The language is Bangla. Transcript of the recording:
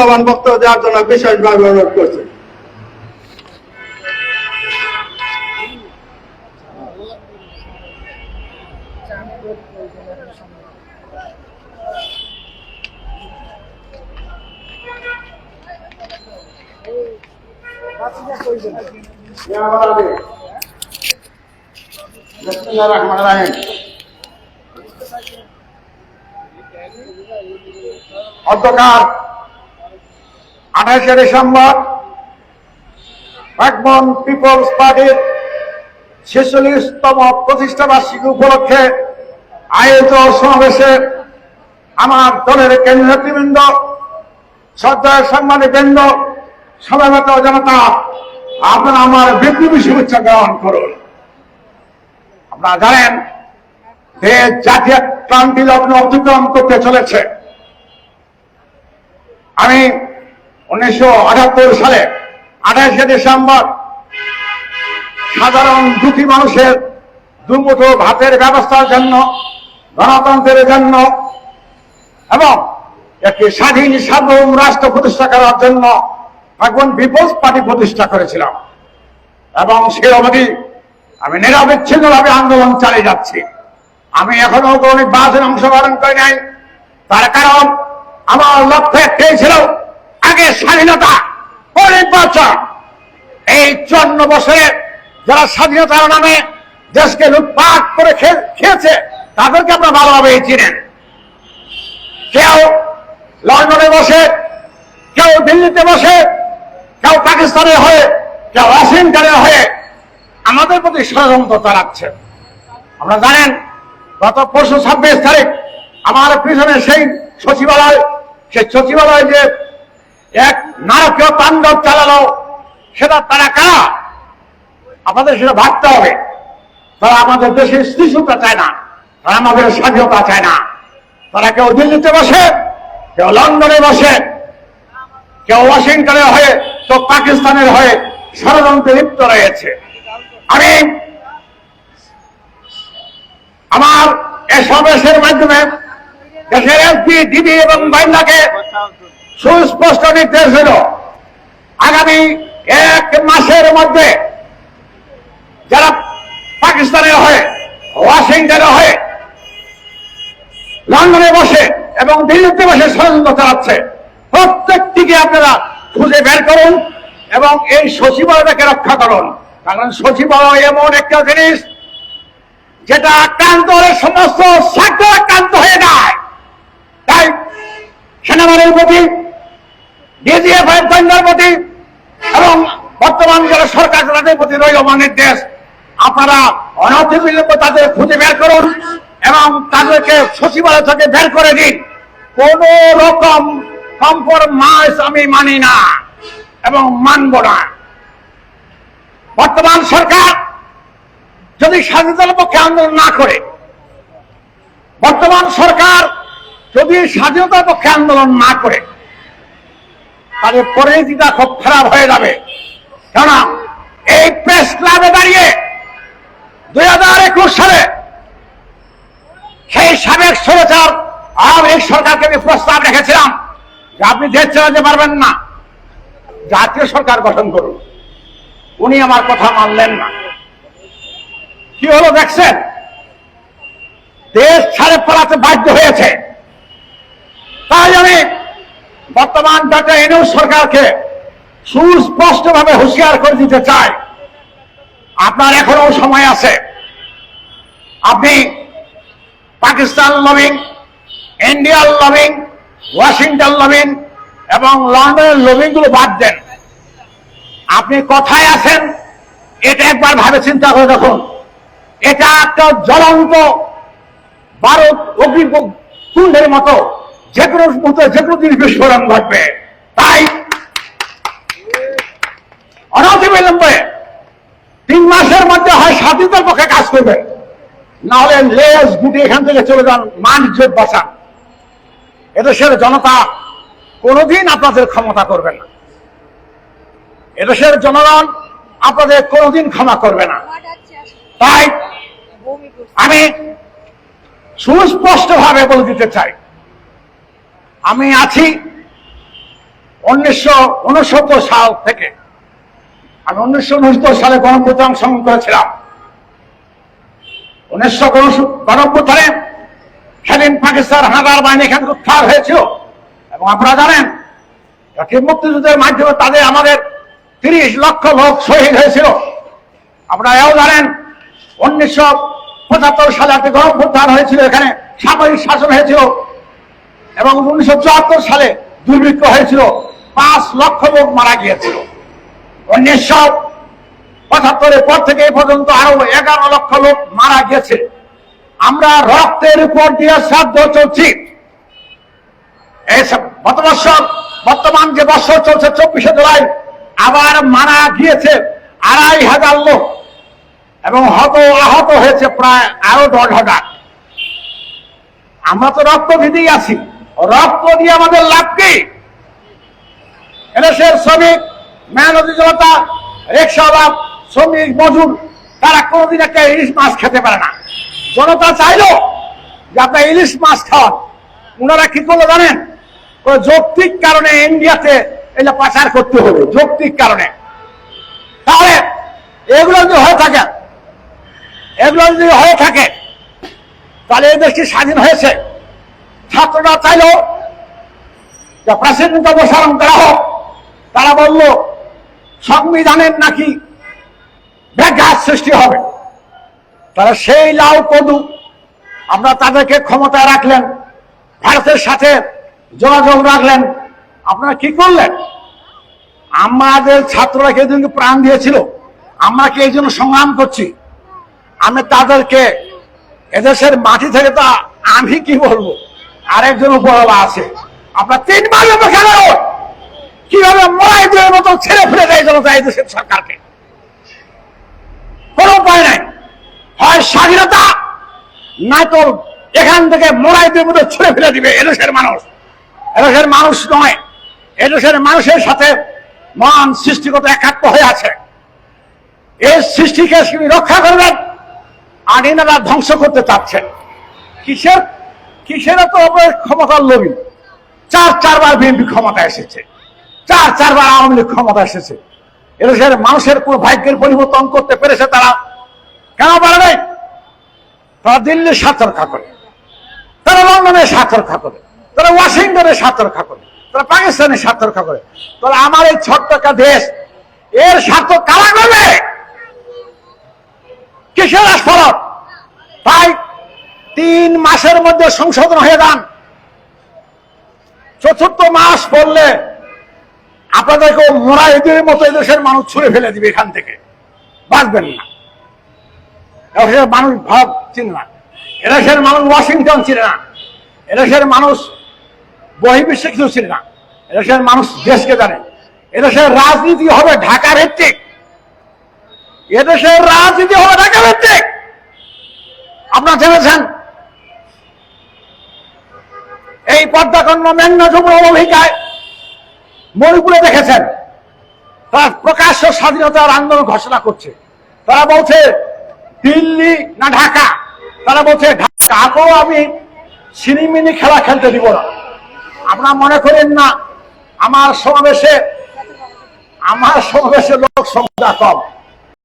মূল্যবান বক্তব্য দেওয়ার জন্য বিশেষভাবে অনুরোধ করছি। অধ্যকার আঠাশে ডিসেম্বর একমন পিপলস পার্টির ছেচল্লিশতম প্রতিষ্ঠা বার্ষিকী উপলক্ষে আয়োজিত সমাবেশে আমার দলের কেন্দ্রীয় নেতৃবৃন্দ শ্রদ্ধার সাংবাদিক বৃন্দ সমাবেত জনতা, আপনারা আমার বিপ্লবী শুভেচ্ছা গ্রহণ করুন। আপনারা জানেন, দেশ জাতীয় ক্রান্তি লগ্ন অতিক্রম করতে চলেছে। আমি উনিশশো আটাত্তর সালে আঠাশে ডিসেম্বর সাধারণ দুটি মানুষের দুমুঠো ভাতের ব্যবস্থার জন্য, গণতন্ত্রের জন্য এবং একটি স্বাধীন সার্বভৌম রাষ্ট্র প্রতিষ্ঠা করার জন্য এখন পিপলস পার্টি প্রতিষ্ঠা করেছিলাম। এবং সে অবধি আমি নিরবিচ্ছিন্নভাবে আন্দোলন চালিয়ে যাচ্ছি। আমি এখনও কোনো নির্বাচনে অংশগ্রহণ করি নাই। তার কারণ আমার লক্ষ্য একটাই ছিল আগে স্বাধীনতা। পরে নির্বাচন এই চুয়ান্ন বছরে যারা স্বাধীনতার নামে দেশকে লুটপাট করে খেয়েছে, তাদেরকে আপনারা ভালোভাবে চিনেন। কেউ লন্ডনে বসে, কেউ দিল্লিতে বসে, কেউ পাকিস্তানের হয়ে, কেউ ওয়াশিংটনের হয়ে আমাদের প্রতি ষড়যন্ত্র চালাচ্ছে। আপনারা জানেন, গত পরশু ছাব্বিশ তারিখ আমার পিছনে সেই সচিবালয় সেই সচিবালয় যে এক নারকীয় তাণ্ডব চালালো। সেটা তারা কারা? আমাদের সেটা ভাবতে হবে। তারা আমাদের দেশের স্থিতিশীলতা চায় না। তারা আমাদের স্বাধীনতা চায় না। তারা কেউ দিল্লিতে বসে, কেউ লন্ডনে বসে, কেউ ওয়াশিংটনের হয়ে তো পাকিস্তানের হয়ে ষড়যন্ত্রে লিপ্ত রয়েছে। আমি আমার এই সমাবেশের মাধ্যমে দেশের এসপি, ডিবি এবং বাইন্দাকে সুস্পষ্ট নির্দেশ দিল আগামী এক মাসের মধ্যে যারা পাকিস্তানের হয়ে, ওয়াশিংটনের হয়ে লন্ডনে বসে এবং দিল্লিতে বসে ষড়যন্ত্র চালাচ্ছে, প্রত্যেকটিকে আপনারা খুঁজে বের করুন এবং এই সচিবালয়টাকে রক্ষা করুন। কারণ সচিবালয় এমন একটা জিনিস, যেটা আক্রান্ত হলে সমস্ত স্বার্থ আক্রান্ত হয়ে যায়। তাই সেনাবাহিনীর প্রতি ডিজিএফ এর গোয়েন্দার প্রতি এবং বর্তমান যারা সরকার তাদের প্রতি রইল আমার নির্দেশ আপনারা অনতিবিলম্বে তাদের খুঁজে বের করুন এবং তাদেরকে সচিবালয় থেকে বের করে দিন। কোন রকম কম্প্রোমাইজ আমি মানি না এবং মানব না। বর্তমান সরকার যদি স্বাধীনতার পক্ষে আন্দোলন না করে, বর্তমান সরকার যদি স্বাধীনতার পক্ষে আন্দোলন না করে তাহলে পরিণতিটা খুব খারাপ হয়ে যাবে। কেননা, এই প্রেস ক্লাবে দাঁড়িয়ে দুই হাজার একুশ সালে সেই সাবেক সরকার আওয়ামী লীগ সরকারকে আমি প্রস্তাব রেখেছিলাম যে আপনি দেশ চালাতে পারবেন না। জাতীয় সরকার গঠন করুন। উনি আমার কথা মানলেন না। কি হলো দেখছেন? দেশ ছাড়ে পালাতে বাধ্য হয়েছে তাই আমি বর্তমান ডক্টর এনউ সরকারকে সুস্পষ্টভাবে হুঁশিয়ার করে দিতে চাই। আপনার এখনও সময় আছে। আপনি Pakistan lobbying Indian lobbying Washington lobbying এবং লন্ডনের লবিংগুলো বাদ দেন। আপনি কোথায় আছেন এটা একবার ভাবে চিন্তা করে দেখুন। এটা একটা জ্বলন্ত ভারত অগ্নিকুণ্ডের মতো। যে কোনো মতো যে কোনো দিন বিস্ফোরণ ঘটবে। তাই অনতিবিলম্বে তিন মাসের মধ্যে হয় স্বাধীনতার পক্ষে কাজ করবে। না হলে লেজ গুটি এখান থেকে চলে যান, মান ইজ্জত বাঁচান। এদেশের জনতা কোনোদিন আপনাদের ক্ষমতা করবে না। এদেশের জনগণ আপনাদের কোনোদিন ক্ষমা করবে না। তাই আমি সুস্পষ্ট ভাবে বলে দিতে চাই আমি আছি উনিশশো উনসত্তর সাল থেকে। আমি উনিশশো উনসত্তর সালে গণপ্রতি অংশগ্রহণ করেছিলাম। উনিশশো গণপ্রথানে সেদিন পাকিস্তান হানাদার বাহিনী এখানে উদ্ধার হয়েছিল। এবং আপনারা জানেন, একটি মুক্তিযুদ্ধের মাধ্যমে তাদের আমাদের তিরিশ লক্ষ লোক শহীদ হয়েছিল। আপনারা এও জানেন, উনিশশো পঁচাত্তর সালে একটি গণপ্রত্যান হয়েছিল, এখানে সামরিক শাসন হয়েছিল। এবং উনিশশো চুয়াত্তর সালে দুর্ভিক্ষ হয়েছিল। পাঁচ লক্ষ লোক মারা গিয়েছিল। উনিশশো পঁচাত্তরের পর থেকে এই পর্যন্ত আরও এগারো লক্ষ লোক মারা গিয়েছে। আমরা রক্তের উপর দিয়ে শ্রাদ্ধ চলছি। গত বছর, বর্তমান যে বছর চলছে, চব্বিশে জুলাই, আবার মারা গিয়েছে আড়াই হাজার লোক। এবং হত আহত হয়েছে প্রায় আরও দশ হাজার। আমরা তো রক্ত দিতেই আছি। রক্ত দিয়ে আমাদের লাভ কি? এদেশের শ্রমিক, মেহনতি জনতা রিক্সাওয়ালা শ্রমিক, মজুর, তারা কোনোদিন একটা ইলিশ মাছ খেতে পারে না। জনতা চাইলো যে আপনার ইলিশ মাছ খাওয়ান। ওনারা কি করল জানেন? যৌক্তিক কারণে ইন্ডিয়াতে এটা পাচার করতে হবে, যৌক্তিক কারণে। তাহলে এগুলো যদি হয়ে থাকে, এগুলো যদি হয়ে থাকে, তাহলে এই দেশটি স্বাধীন হয়েছে। ছাত্ররা চাইলো যে প্রেসিডেন্ট অপসারণ করা হোক। তারা বলল, সংবিধানের নাকি ব্যাঘাত সৃষ্টি হবে। তারা সেই লাউ কদু আমরা তাদেরকে ক্ষমতায় রাখলেন, ভারতের সাথে যোগাযোগ রাখলেন। আপনারা কি করলেন? আমাদের ছাত্ররা কে প্রাণ দিয়েছিল? আমরা কি এই জন্য সংগ্রাম করছি? আমি তাদেরকে এদেশের মাটি থেকে তা আমি কি বলব? আরেকজন উপরওয়ালা আছে। আপনার তিনবার অপেক্ষা করুন। কীভাবে মরাইদের মতো ছেড়ে ফেলে দেয় জনতা এই দেশের সরকারকে? কোনো উপায় নাই। হয় স্বাধীনতা, না তো এখান থেকে মোড়াইদের মতো ছুঁড়ে ফেলে দিবে এদেশের মানুষ। এদেশের মানুষ নয়। এদেশের মানুষের সাথে মহান সৃষ্টিগত একাত্ম হয়ে আছে। এই সৃষ্টিকে তিনি রক্ষা করবেন। আর এনারা ধ্বংস করতে চাচ্ছেন। কিসের কিসের তো আপনার ক্ষমতার লোভী? চার চারবার বিএনপি ক্ষমতা এসেছে। চার চারবার আওয়ামী লীগ ক্ষমতা এসেছে। এদেশের মানুষের কোন ভাগ্যের পরিবর্তন করতে পেরেছে তারা। কেন পারে নাই? তারা দিল্লির স্বার্থ রক্ষা করে। তারা লন্ডনের স্বার্থ রক্ষা করে। তারা ওয়াশিংটনের স্বার্থ রক্ষা করে। তারা পাকিস্তানের স্বার্থ রক্ষা করে। তাহলে আমার এই ছোট্ট একটা দেশ, এর স্বার্থ কারা করবে? কিসের আস্ফলন তাই তিন মাসের মধ্যে সংশোধন হয়ে যান। চতুর্থ মাস পড়লে আপনাদেরকে মোরা এদের মতো এদেশের মানুষ ছুঁড়ে ফেলে দিবে এখান থেকে। বাঁচবেন না। এদেশের মানুষ ভাব চিনে না। এদেশের মানুষ ওয়াশিংটন চিনে না। এদেশের মানুষ বহির্বিশ্বে কিছু চিনে না। এদেশের মানুষ দেশকে জানে। এদেশের রাজনীতি হবে ঢাকা ভিত্তিক। এদেশের রাজনীতি হবে ঢাকা ভিত্তিক। আপনারা জেনেছেন এই পদ্মাকন্ড মেঘনা যুগ্ম অভিজ্ঞায় মণিপুরে দেখেছেন। তারা প্রকাশ্য স্বাধীনতার আন্দোলন ঘোষণা করছে। তারা বলছে, দিল্লি না ঢাকা? তারা বলছে ঢাকাকেও আমি সিনিমিনি খেলা খেলতে দিব না। আপনারা মনে করেন না, আমার সমাবেশে আমার সমাবেশে লোক সংখ্যা কম।